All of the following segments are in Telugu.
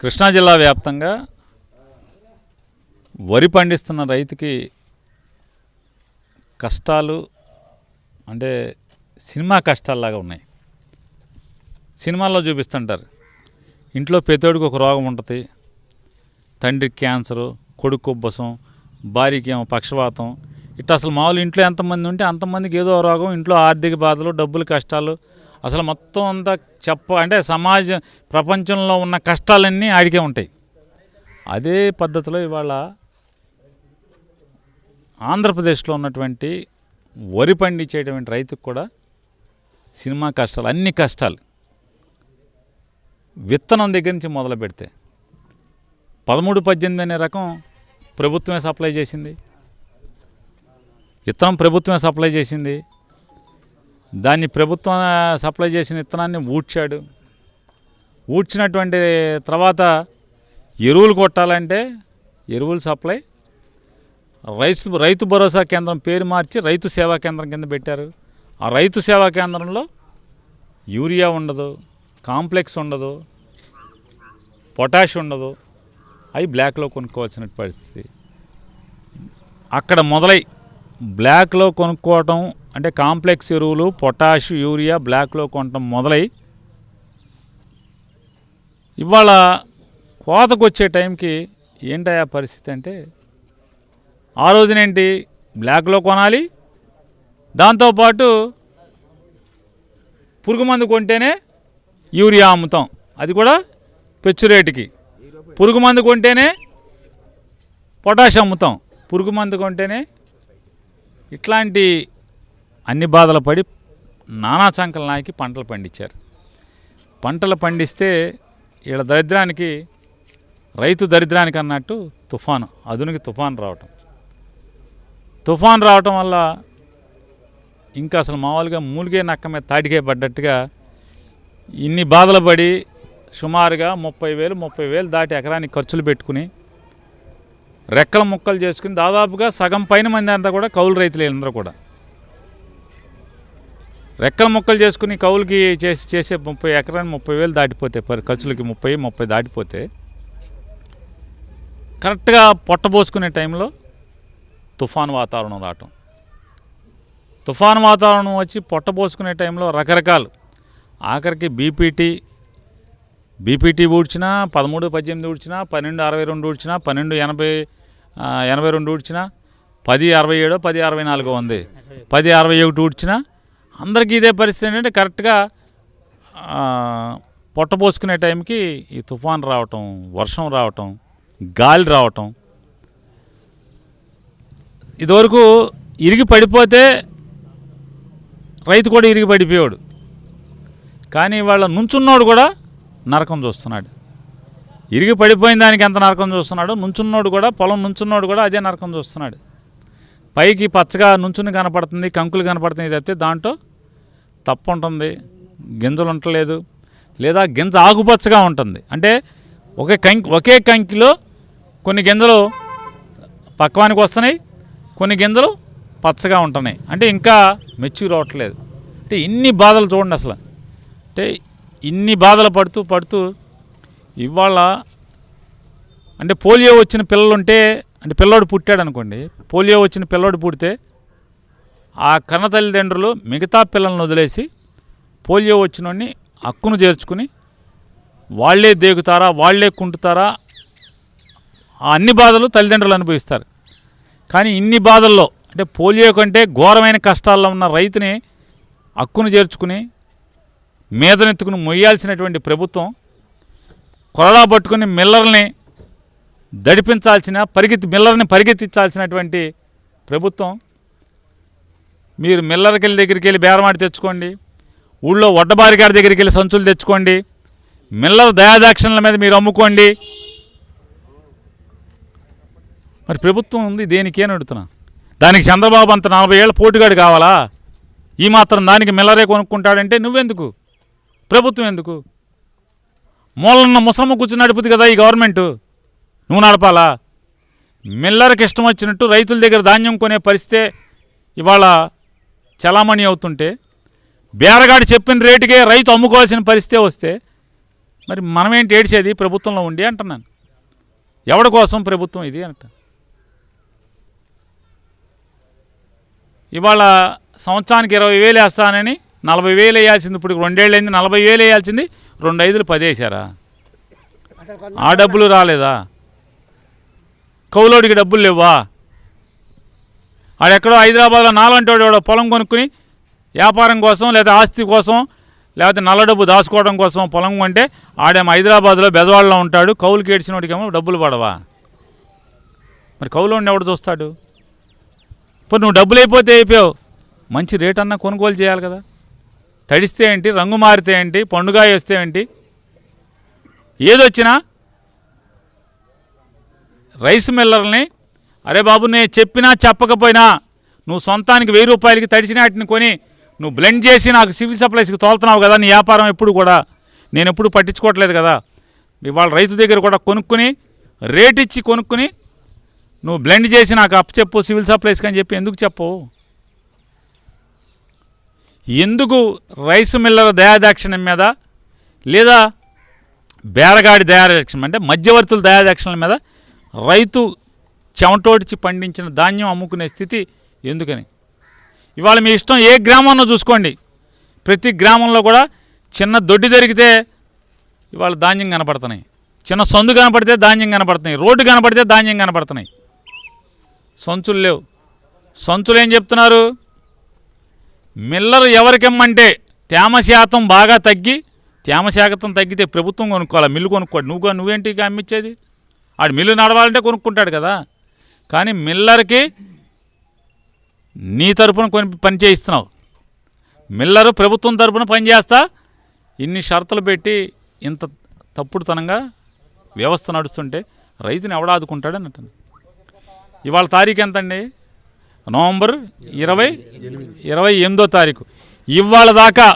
కృష్ణా జిల్లా వ్యాప్తంగా వరి పండిస్తున్న రైతుకి కష్టాలు అంటే సినిమా కష్టాల్లాగా ఉన్నాయి. సినిమాల్లో చూపిస్తుంటారు. ఇంట్లో పెద్దోడికి ఒక రోగం ఉంటుంది. తండ్రికి క్యాన్సరు కొడుకు కుబ్బసం భార్యకి ఏమో పక్షవాతం ఇట్లా అసలు మామూలు ఇంట్లో ఎంతమంది ఉంటే అంతమందికి ఏదో రోగం ఇంట్లో ఆర్థిక బాధలు డబ్బులు కష్టాలు అసలు మొత్తం అంతా చెప్ప అంటే సమాజ ప్రపంచంలో ఉన్న కష్టాలన్నీ ఆడికే ఉంటాయి. అదే పద్ధతిలో ఇవాళ ఆంధ్రప్రదేశ్లో ఉన్నటువంటి వరి పండించేటువంటి రైతుకు కూడా సినిమా కష్టాలు అన్ని కష్టాలు విత్తనం దగ్గర నుంచి మొదలు పెడితే పదమూడు పద్దెనిమిది అనే రకం ప్రభుత్వమే సప్లై చేసింది. విత్తనం ప్రభుత్వమే సప్లై చేసింది. దాన్ని ప్రభుత్వం సప్లై చేసిన విత్తనాన్ని ఊడ్చాడు. ఊడ్చినటువంటి తర్వాత ఎరువులు కొట్టాలంటే ఎరువులు సప్లై. రైతు రైతు భరోసా కేంద్రం పేరు మార్చి రైతు సేవా కేంద్రం కింద పెట్టారు. ఆ రైతు సేవా కేంద్రంలో యూరియా ఉండదు కాంప్లెక్స్ ఉండదు పొటాష్ ఉండదు. అవి బ్లాక్లో కొనుక్కోవాల్సిన పరిస్థితి. అక్కడ మొదలై బ్లాక్లో కొనుక్కోవటం అంటే కాంప్లెక్స్ ఎరువులు పొటాష్ యూరియా బ్లాక్లో కొనటం మొదలై ఇవాళ కోతకు వచ్చే టైంకి ఏంటయా పరిస్థితి అంటే ఆ రోజునేంటి బ్లాక్లో కొనాలి దాంతోపాటు పురుగు మందు కొంటేనే యూరియా అమ్ముతాం. అది కూడా పెచ్చు రేటుకి. పురుగు మందు కొంటేనే పొటాష్ అమ్ముతాం. పురుగు మందు కొంటేనే ఇట్లాంటి అన్ని బాధలు పడి నానా చంకలు నాకి పంటలు పండించారు. పంటలు పండిస్తే వీళ్ళ దరిద్రానికి రైతు దరిద్రానికి అన్నట్టు తుఫాను అదునికి తుఫాను రావటం. తుఫాన్ రావటం వల్ల ఇంకా అసలు మామూలుగా మూలిగే నక్క మీద తాటికే పడ్డట్టుగా ఇన్ని బాధలు పడి సుమారుగా ముప్పై వేలు ముప్పై వేలు దాటి ఎకరానికి ఖర్చులు పెట్టుకుని రెక్కల ముక్కలు చేసుకుని దాదాపుగా సగం పైన మంది అంతా కూడా కౌలు రైతులు వీళ్ళందరూ కూడా. రెక్కల ముక్కలు చేసుకుని కౌలుకి చేసి చేసే ముప్పై ఎకరాన్ని ముప్పై వేలు దాటిపోతే పరి ఖర్చులకి ముప్పై ముప్పై దాటిపోతే కరెక్ట్గా పొట్టబోసుకునే టైంలో తుఫాను వాతావరణం రావటం. తుఫాను వాతావరణం వచ్చి పొట్టబోసుకునే టైంలో రకరకాలు. ఆఖరికి బీపీటీ బీపీటీ ఊడ్చినా పదమూడు పద్దెనిమిది ఊడ్చినా పన్నెండు అరవై రెండు ఊడ్చినా పన్నెండు ఎనభై ఎనభై రెండు ఊడ్చినా పది అరవై ఏడో పది అరవై నాలుగో ఉంది. పది అరవై ఒకటి ఊడ్చినా అందరికీ ఇదే పరిస్థితి ఏంటంటే కరెక్ట్గా పొట్టపోసుకునే టైంకి ఈ తుఫాన్ రావటం వర్షం రావటం గాలి రావటం ఇదివరకు ఇరిగి పడిపోతే రైతు కూడా ఇరిగి పడిపోయాడు. కానీ వాళ్ళ నుంచున్నోడు కూడా నరకం చూస్తున్నాడు. ఇరిగి పడిపోయిన దానికి ఎంత నరకం చూస్తున్నాడు? నుంచున్నోడు కూడా పొలం నుంచున్నోడు కూడా అదే నరకం చూస్తున్నాడు. పైకి పచ్చగా నుంచుని కనపడుతుంది కంకులు కనపడుతుంది తప్పితే దాంట్లో తప్పు ఉంటుంది గింజలు ఉండలేదు లేదా గింజ ఆకుపచ్చగా ఉంటుంది. అంటే ఒకే కంకి ఒకే కంకిలో కొన్ని గింజలు పక్వానికి వస్తున్నాయి కొన్ని గింజలు పచ్చగా ఉంటున్నాయి. అంటే ఇంకా మెచ్యూర్ అవ్వట్లేదు. అంటే ఇన్ని బాధలు చూడండి అసలు. అంటే ఇన్ని బాధలు పడుతూ పడుతూ ఇవాళ అంటే పోలియో వచ్చిన పిల్లలు ఉంటే అంటే పిల్లోడు పుట్టాడు అనుకోండి పోలియో వచ్చిన పిల్లోడు పుడితే ఆ కన్న తల్లిదండ్రులు మిగతా పిల్లల్ని వదిలేసి పోలియో వచ్చినోడిని హక్కును చేర్చుకుని వాళ్ళే దేగుతారా వాళ్ళే కుంటుతారా ఆ అన్ని బాధలు తల్లిదండ్రులు అనుభవిస్తారు. కానీ ఇన్ని బాధల్లో అంటే పోలియో కంటే ఘోరమైన కష్టాల్లో ఉన్న రైతుని హక్కును చేర్చుకుని మీదనెత్తుకుని మొయ్యాల్సినటువంటి ప్రభుత్వం కొరడా పట్టుకుని మిల్లర్ని దడిపించాల్సిన పరిగెత్తి మిల్లర్ని పరిగెత్తించాల్సినటువంటి ప్రభుత్వం. మీరు మిల్లర్కి వెళ్ళి దగ్గరికి వెళ్ళి బేరమాడి తెచ్చుకోండి. ఊళ్ళో వడ్డబారి గారి దగ్గరికి వెళ్ళి సంచులు తెచ్చుకోండి. మిల్లర్ దయాదాక్షిణల మీద మీరు అమ్ముకోండి. మరి ప్రభుత్వం ఉంది దేనికి అని అడుగుతున్నా. దానికి చంద్రబాబు అంత నలభై ఏళ్ళ పోటుగాడు కావాలా? ఈ మాత్రం దానికి మిల్లరే కొనుక్కుంటాడంటే నువ్వెందుకు? ప్రభుత్వం ఎందుకు? మూలన్న ముసలమ్మ కూర్చుని నడుపుతుంది కదా ఈ గవర్నమెంట్ నువ్వు నడపాలా? మిల్లర్కి ఇష్టం వచ్చినట్టు రైతుల దగ్గర ధాన్యం కొనే పరిస్థితే ఇవాళ చలామణి అవుతుంటే బేరగాడు చెప్పిన రేటుకే రైతు అమ్ముకోవాల్సిన పరిస్థితే వస్తే మరి మనమేంటి ఏడ్చేది? ప్రభుత్వంలో ఉండి అంటున్నాను. ఎవడి కోసం ప్రభుత్వం ఇది అంట ఇవాళ సంవత్సరానికి ఇరవై వేలు వేస్తానని నలభై వేలు వేయాల్సింది ఇప్పుడు రెండేళ్ళు అయింది నలభై వేలు వేయాల్సింది రెండు ఐదులు పది వేసారా? ఆ డబ్బులు రాలేదా? కౌలోడికి డబ్బులు లేవా ఆడెక్కడో హైదరాబాద్లో నాలంటోడు పొలం కొనుక్కుని వ్యాపారం కోసం లేదా ఆస్తి కోసం లేకపోతే నల్ల డబ్బు దాచుకోవడం కోసం పొలం కొంటే ఆడేమో హైదరాబాద్లో బెజవాడలో ఉంటాడు కౌలుకి ఏడ్చినోడికేమో డబ్బులు పడవా? మరి కౌలు ఉండి ఎవడు చూస్తాడు? ఇప్పుడు నువ్వు డబ్బులు అయిపోతే అయిపోయావు. మంచి రేట్ అన్నా కొనుగోలు చేయాలి కదా. తడిస్తే ఏంటి? రంగు మారితే ఏంటి? పండుగ వేస్తే ఏంటి? ఏదొచ్చినా రైస్ మిల్లర్ని అరే బాబు నేను చెప్పినా చెప్పకపోయినా నువ్వు సొంతానికి వెయ్యి రూపాయలకి తడిచిన వాటిని కొని నువ్వు బ్లెండ్ చేసి నాకు సివిల్ సప్లైస్కి తోలుతున్నావు కదా నీ వ్యాపారం ఎప్పుడు కూడా నేను ఎప్పుడు పట్టించుకోవట్లేదు కదా. ఇవాళ రైతు దగ్గర కూడా కొనుక్కుని రేట్ ఇచ్చి కొనుక్కుని నువ్వు బ్లెండ్ చేసి నాకు అప్పు చెప్పు సివిల్ సప్లైస్కి అని చెప్పి ఎందుకు చెప్పవు? ఎందుకు రైస్ మిల్లర్ దయాదాక్షిణ్యం మీద లేదా బేరగాడి దయాదాక్షిణ్యం అంటే మధ్యవర్తుల దయాదాక్షిణ్యం మీద రైతు చెమటోడిచి పండించిన ధాన్యం అమ్ముకునే స్థితి ఎందుకని? ఇవాళ మీ ఇష్టం ఏ గ్రామంలో చూసుకోండి. ప్రతి గ్రామంలో కూడా చిన్న దొడ్డి దొరికితే ఇవాళ ధాన్యం కనపడుతున్నాయి. చిన్న సందు కనపడితే ధాన్యం కనపడుతున్నాయి. రోడ్డు కనపడితే ధాన్యం కనపడుతున్నాయి. సంచులు లేవు. సంచులు ఏం చెప్తున్నారు? మిల్లరు ఎవరికిమ్మంటే తేమ శాతం బాగా తగ్గి తేమ శాతం తగ్గితే ప్రభుత్వం కొనుక్కోవాలి? మిల్లు కొనుక్కోడు నువ్వు నువ్వేంటి అమ్మించేది అమ్మిచ్చేది? ఆడు మిల్లు నడవాలంటే కొనుక్కుంటాడు కదా. కానీ మిల్లర్కి నీ తరపున కొని పని చేయిస్తున్నావు. మిల్లరు ప్రభుత్వం తరపున పనిచేస్తా ఇన్ని షరతులు పెట్టి ఇంత తప్పుడుతనంగా వ్యవస్థ నడుస్తుంటే రైతుని ఎవడ ఆదుకుంటాడని అంటాను ఇవాళ తారీఖు ఎంతండి? నవంబర్ ఇరవై ఇరవై ఎనిమిదో తారీఖు. ఇవాళ దాకా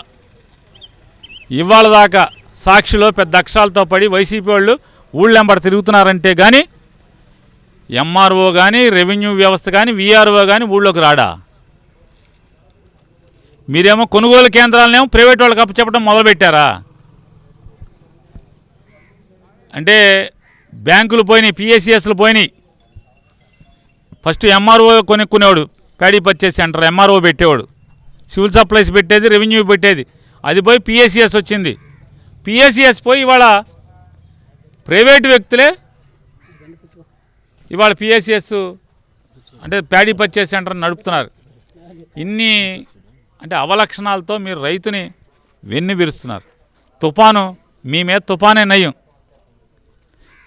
ఇవాళ దాకా సాక్షిలో పెద్ద అక్షరాలతో పడి వైసీపీ వాళ్ళు ఊళ్ళెంబడి తిరుగుతున్నారంటే కానీ ఎంఆర్ఓ కానీ రెవెన్యూ వ్యవస్థ కానీ విఆర్ఓ కానీ ఊళ్ళోకి రాడా? మీరేమో కొనుగోలు కేంద్రాలనేమో ప్రైవేట్ వాళ్ళకి అప్పచెప్పడం మొదలుపెట్టారా? అంటే బ్యాంకులు పోయినాయి పిఎస్సిఎస్లు పోయినాయి. ఫస్ట్ ఎంఆర్ఓ కొనుక్కునేవాడు. ప్యాడీ పర్చేస్ సెంటర్ ఎంఆర్ఓ పెట్టేవాడు. సివిల్ సప్లైస్ పెట్టేది రెవెన్యూ పెట్టేది. అది పోయి పిఎస్సిఎస్ వచ్చింది. పిఎస్సిఎస్ పోయి ఇవాళ ప్రైవేటు వ్యక్తులే ఇవాళ పిఎస్సిఎస్ అంటే ప్యాడీ పర్చేస్ సెంటర్ నడుపుతున్నారు. ఇన్ని అంటే అవలక్షణాలతో మీరు రైతుని వెన్ను విరుస్తున్నారు. తుఫాను మీ మీద తుఫానే నయం.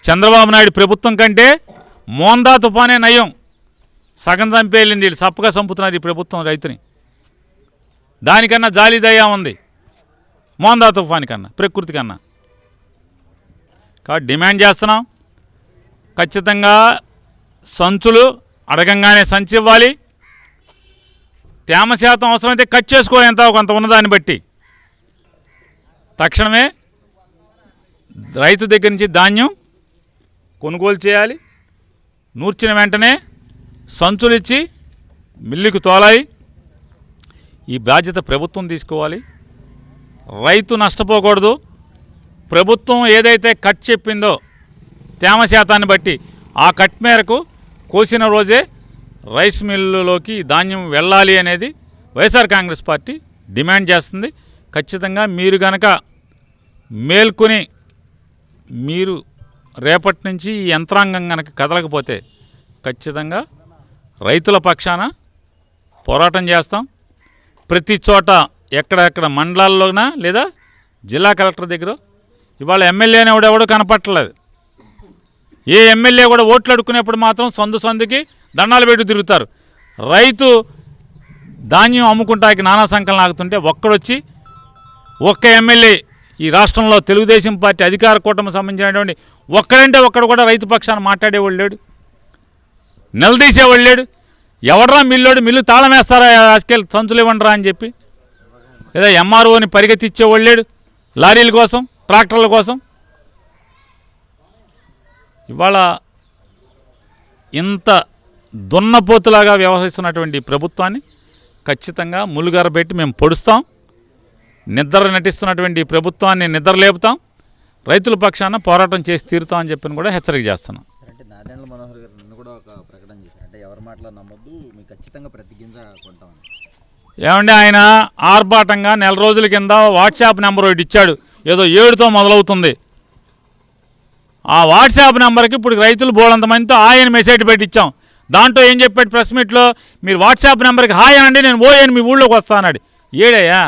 చంద్రబాబు నాయుడు ప్రభుత్వం కంటే మోందా తుఫానే నయం. సగం చంపేళ్ళింది వీళ్ళు సప్పగా చంపుతున్నారు ఈ ప్రభుత్వం రైతుని. దానికన్నా జాలి దయా ఉంది. మోందా తుఫానికన్నా ప్రకృతి కన్నా. కాబట్టి డిమాండ్ చేస్తున్నాం. ఖచ్చితంగా సంచులు అడగంగానే సంచి ఇవ్వాలి. తేమ శాతం అవసరమైతే కట్ చేసుకో ఎంత కొంత ఉన్నదాన్ని బట్టి. తక్షణమే రైతు దగ్గర నుంచి ధాన్యం కొనుగోలు చేయాలి. నూర్చిన వెంటనే సంచులు ఇచ్చి మిల్లుకు తోలాయి. ఈ బాధ్యత ప్రభుత్వం తీసుకోవాలి. రైతు నష్టపోకూడదు. ప్రభుత్వం ఏదైతే కట్ చెప్పిందో తేమ శాతాన్ని బట్టి ఆ కట్ మేరకు కోసిన రోజే రైస్ మిల్లులోకి ధాన్యం వెళ్ళాలి అనేది వైఎస్ఆర్ కాంగ్రెస్ పార్టీ డిమాండ్ చేస్తుంది. ఖచ్చితంగా మీరు గనక మేల్కొని మీరు రేపటి నుంచి ఈ యంత్రాంగం కనుక కదలకపోతే ఖచ్చితంగా రైతుల పక్షాన పోరాటం చేస్తాం. ప్రతి చోట ఎక్కడెక్కడ మండలాల్లోనా లేదా జిల్లా కలెక్టర్ దగ్గర ఇవాళ ఎమ్మెల్యే అనేవాడు ఎవడో కనపట్టలేదు ఏ ఎమ్మెల్యే కూడా ఓట్లు అడుక్కునేప్పుడు మాత్రం సందు సందుకి దండాలు పెట్టి తిరుగుతారు. రైతు ధాన్యం అమ్ముకుంటాకి నానా సంకలనం ఆగుతుంటే ఒక్కడొచ్చి ఒక్క ఎమ్మెల్యే ఈ రాష్ట్రంలో తెలుగుదేశం పార్టీ అధికార కూటమి సంబంధించినటువంటి ఒక్కడంటే ఒక్కడు కూడా రైతు పక్షాన మాట్లాడేవాళ్ళు లేడు. నిలదీసేవాళ్ళు లేడు. ఎవడరా మిల్లోడు? మిల్లు తాళం వేస్తారా సంచులు ఇవ్వండిరా అని చెప్పి. లేదా ఎంఆర్ఓని పరిగెత్తిచ్చేవాళ్ళు లేడు. లారీల కోసం ట్రాక్టర్ల కోసం. ఇవాళ ఇంత దున్నపోతులాగా వ్యవహరిస్తున్నటువంటి ప్రభుత్వాన్ని ఖచ్చితంగా ములుగర పెట్టి మేము పొడుస్తాం. నిద్ర నటిస్తున్నటువంటి ప్రభుత్వాన్ని నిద్ర లేపుతాం. రైతుల పక్షాన పోరాటం చేసి తీరుతామని చెప్పని కూడా హెచ్చరిక చేస్తున్నాం. నాదెండ్ల మనోహర్ గారు నిన్న కూడా ఒక ప్రకటన చేశారు. అంటే ఎవరి మాటలో నమ్మొద్దు మీకు ఖచ్చితంగా ప్రతి గింజ కొంటామని ఏమంటే ఆయన ఆర్భాటంగా నెల రోజుల కింద వాట్సాప్ నెంబర్ ఒకటి ఇచ్చాడు. ఏదో ఏడుతో మొదలవుతుంది. ఆ వాట్సాప్ నెంబర్కి ఇప్పుడు రైతులు బోలంతమందితో ఆయన మెసేజ్ పెట్టి ఇచ్చాం. దాంట్లో ఏం చెప్పాడు ప్రెస్ మీట్లో? మీరు వాట్సాప్ నెంబర్కి హాయ్ అనండి నేను ఓయని మీ ఊళ్ళోకి వస్తానన్నాడు ఏడయ్యా?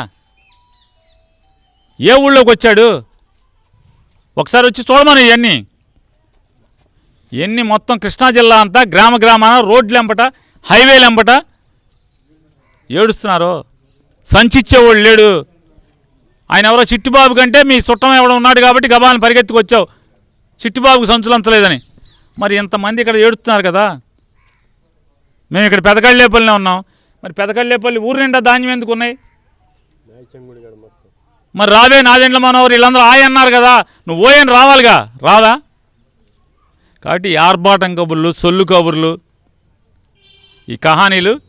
ఏ ఊళ్ళోకి వచ్చాడు? ఒకసారి వచ్చి చూడమని ఇవన్నీ. ఎన్ని మొత్తం కృష్ణా జిల్లా అంతా గ్రామ గ్రామాన రోడ్లెంబట హైవేలెంబట ఏడుస్తున్నారు. సంచిచ్చేవాడు లేడు. ఆయన ఎవరో చిట్టిబాబు కంటే మీ చుట్టం ఎవడో ఉన్నాడు కాబట్టి గబాలను పరిగెత్తుకొచ్చావు. చిట్టిబాబుకు సంచులు అంచలేదని మరి ఇంతమంది ఇక్కడ ఏడుస్తున్నారు కదా. మేము ఇక్కడ పెదకళ్ళేపల్లినే ఉన్నాం. మరి పెదకళ్ళేపల్లి ఊరు నిండా ధాన్యం ఎందుకు ఉన్నాయి? మరి రావే నాదెండ్ల మనోహర్ వీళ్ళందరూ ఆయ అన్నారు కదా. నువ్వు ఓయని రావాలిగా. రాదా కాబట్టి ఆర్భాటం కబుర్లు సొల్లు కబుర్లు ఈ కహానీలు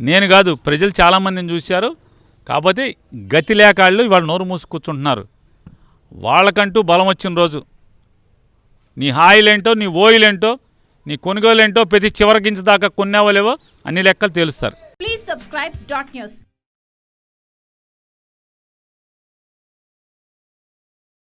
నేను కాదు ప్రజలు చాలామందిని చూశారు. కాకపోతే గతి లేకాళ్ళు ఇవాళ నోరు మూసి కూర్చుంటున్నారు. వాళ్ళకంటూ బలం వచ్చిన రోజు. నీ హాయిలేంటో నీ ఓయిలేంటో నీ కొనుగోలేంటో ప్రతి చివరి గింజ దాకా కొన్నావో లేవో అన్ని లెక్కలు తెలుస్తారు.